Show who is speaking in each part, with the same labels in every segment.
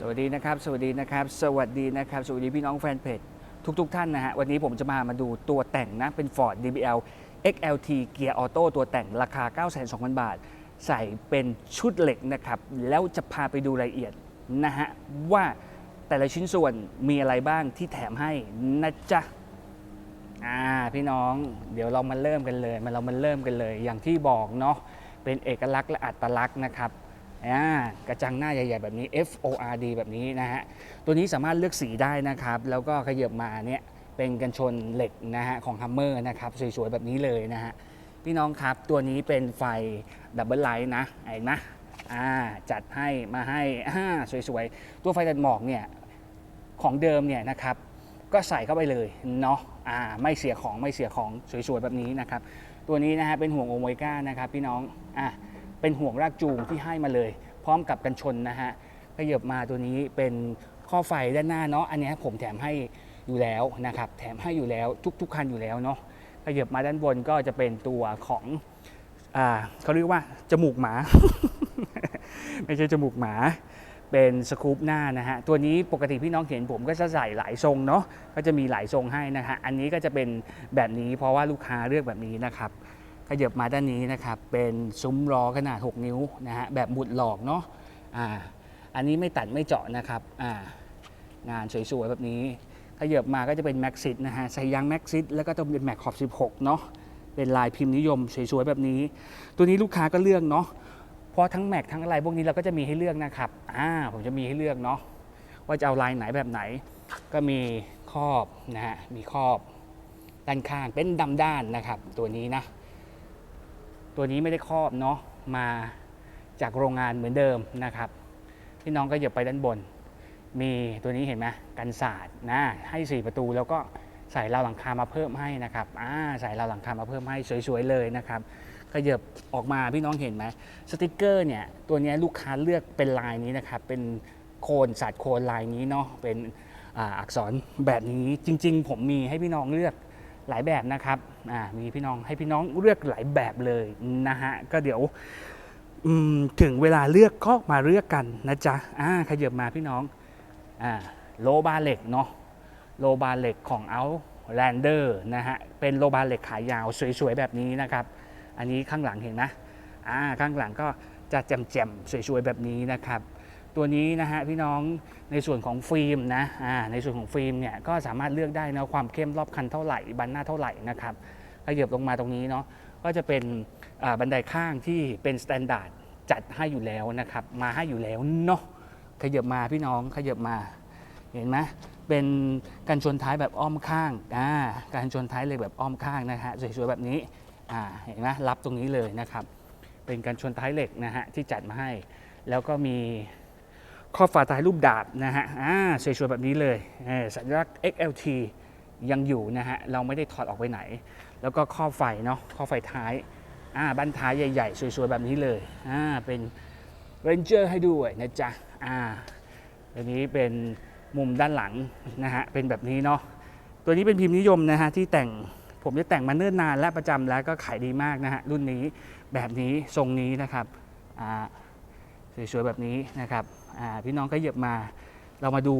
Speaker 1: สวัสดีนะครับ สวัสดีนะครับ สวัสดีนะครับ สวัสดีพี่น้องแฟนเพจทุกๆทท่านนะฮะ วันนี้ผมจะมามาดูตัวแต่งนะ เป็น Ford DBL XLT เกียร์ออโต้ตัวแต่งราคา 9,200 บาท ใส่เป็นชุดเหล็กนะครับ แล้วจะพาไปดูรายละเอียดนะฮะ ว่าแต่ละชิ้นส่วนมีอะไรบ้างที่แถมให้นะจ๊ะอ่าพี่น้องเดี๋ยวเรามาเริ่มกันเลย มาเรามาเริ่มกันเลย อย่างที่บอกเนาะเป็นเอกลักษณ์และอัตลักษณ์นะครับ อ่ากระจังหน้าใหญ่ๆแบบนี้ F O R D แบบนี้นะฮะ ตัวนี้สามารถเลือกสีได้นะครับ แล้วก็ขยับมาเนี่ยเป็นกันชนเหล็กนะฮะของ Hummer นะครับ สวยๆ แบบนี้เลยนะฮะ พี่น้องครับตัวนี้เป็นไฟดับเบิลไลท์นะเห็นไหมอ่าจัดให้มาให้อ่าสวยๆ ตัวไฟตัดหมอกเนี่ยของเดิมเนี่ยนะครับก็ใส่เข้าไปเลยเนาะอ่าไม่เสียของไม่เสียของสวยๆ แบบนี้นะครับ ตัวนี้นะฮะเป็นห่วงโอเมก้านะครับพี่น้องอะ เป็นห่วงรากจูงที่ให้มาเลย พร้อมกับกันชนนะฮะขยับมาตัวนี้เป็นข้อไฟด้านหน้าเนาะอันนี้ผมแถมให้อยู่แล้วนะครับแถมให้อยู่แล้วทุก ๆคันอยู่แล้วเนาะขยับมาด้านบนก็จะเป็นตัวของอ่าเขาเรียกว่าจมูกหมา ไม่ใช่จมูกหมาเป็นสกูปหน้านะฮะ ตัวนี้ปกติพี่น้องเห็นผมก็จะใส่หลายทรงเนาะก็จะมีหลายทรงให้นะฮะ อันนี้ก็จะเป็นแบบนี้เพราะว่าลูกค้าเลือกแบบนี้นะครับ ขยับมาด้านนี้นะครับ เป็นซุ้มล้อขนาด 6 นิ้วนะฮะแบบหมุดหลอกเนาะอ่าอันนี้ไม่ตัดไม่เจาะนะครับอ่างานสวยๆแบบนี้ขยับมาก็จะเป็นแม็กซิตนะฮะใส่ยางแม็กซิตแล้วก็ต้องเป็นแม็กขอบ 16 เนาะเป็นลายพิมพ์นิยมสวยๆแบบนี้ ตัวนี้ลูกค้าก็เลือกเนาะเพราะทั้งแม็กทั้งอะไรพวกนี้เราก็จะมีให้เลือกนะครับอ่าผมจะมีให้เลือกเนาะว่าจะเอาลายไหนแบบไหน ก็มีครอบนะฮะมีครอบด้านข้างเป็นดำด้านนะครับ ตัวนี้นะ ตัวนี้ไม่ได้ครอบเนาะมาจากโรงงานเหมือนเดิมนะครับพี่น้องก็อย่าไปด้านบน มีตัวนี้เห็นไหมกันศาสตร์นะให้ 4 ประตูแล้วก็ใส่ราวหลังคามาเพิ่มให้นะครับอ่าใส่ราวหลังคามาเพิ่มให้สวยๆเลยนะครับขยับออกมาพี่น้องเห็นไหมสติกเกอร์เนี่ยตัวนี้ลูกค้าเลือกเป็นลายนี้นะครับเป็นโคนสัตว์โคนลายนี้เนาะเป็นออักษรแบบนี้จริง ๆ ผมมีให้พี่น้องเลือก หลายแบบนะครับอ่ามีพี่น้องให้พี่น้องเลือกหลายแบบเลยนะฮะก็เดี๋ยวถึงเวลาเลือกก็มาเลือกกันนะจ๊ะอ่าขยับมาพี่น้องอ่าโลบาเหล็กเนาะโลบาเหล็กของเอาแลนเดอร์นะฮะเป็นโลบาเหล็กขายาวสวยๆแบบนี้นะครับ อันนี้ข้างหลังเห็นไหมอ่าข้างหลังก็จะแจ่มๆสวยๆแบบนี้นะครับ ตัวนี้นะฮะพี่น้องในส่วนของฟิล์มนะอ่าในส่วนของฟิล์มเนี่ยก็สามารถเลือกได้นะความเข้มรอบคันเท่าไหร่บันหน้าเท่าไหร่นะครับขยับลงมาตรงนี้เนาะก็จะเป็นบันไดข้างที่เป็นสแตนดาร์ดจัดให้อยู่แล้วนะครับมาให้อยู่แล้วเนาะขยับมาพี่น้องขยับมาเห็นไหมเป็นการชนท้ายแบบอ้อมข้างอ่าการชนท้ายเลยแบบอ้อมข้างนะฮะสวยๆแบบนี้อ่าเห็นไหมรับตรงนี้เลยนะครับ เป็นการชนท้ายเหล็กนะฮะที่จัดมาให้ แล้วก็มี ข้อบฝาท้ายรูปดาบนะฮะอ่าสวยๆแบบนี้เลยเออสัญลักษณ์ XLT ยังอยู่นะฮะเราไม่ได้ถอดออกไปไหน แล้วก็ข้อไฟเนาะข้อไฟท้ายอ่าบั้นท้ายใหญ่ๆ สวยๆแบบนี้เลยอ่าเป็น Ranger ให้ด้วยนะจ๊ะอ่าตัวนี้เป็นมุมด้านหลังนะฮะเป็นแบบนี้เนาะตัวนี้เป็นพิมพ์นิยมนะฮะที่แต่งผมจะแต่งมาเนิ่นนานและประจำแล้วก็ขายดีมากนะฮะรุ่นนี้แบบนี้ทรงนี้นะครับอ่า สวยๆแบบนี้นะครับพี่น้องก็เหยียบมา เรามาดู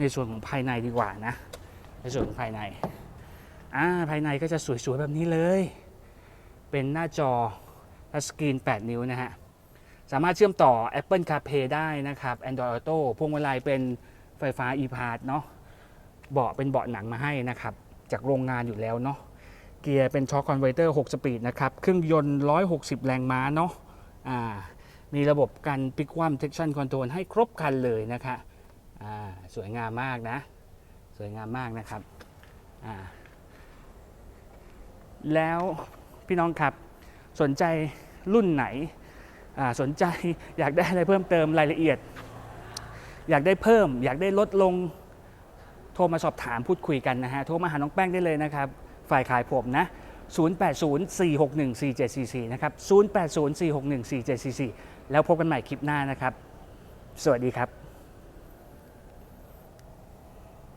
Speaker 1: ในส่วนของภายในดีกว่านะ ในส่วนของภายในอ่าภายในก็จะสวยๆแบบนี้เลย เป็นหน้าจอทัชสกรีน 8 นิ้วนะฮะ สามารถเชื่อมต่อ Apple CarPlay ได้นะครับ Android Auto พวงมาลัยเป็นไฟฟ้า e-part เนาะเบาะเป็นเบาะหนังมาให้นะครับ จากโรงงานอยู่แล้วเนาะเกียร์เป็นช็อคคอนเวอร์เตอร์ 6 สปีดนะครับ เครื่องยนต์ 160 แรงม้าเนาะอ่า มีระบบการพลิกคว่ำ traction control ให้ครบคันเลยนะคะสวยงามมากนะ สวยงามมากนะครับ แล้วพี่น้องครับสนใจรุ่นไหน สนใจอยากได้อะไรเพิ่มเติมรายละเอียด อยากได้เพิ่ม อยากได้ลดลงโทรมาสอบถามพูดคุยกันนะฮะ โทรมาหาน้องแป้งได้เลยนะครับ ฝ่ายขายผมนะ 0804614744 นะครับ 0804614744 แล้วพบกันใหม่คลิปหน้านะครับ สวัสดีครับ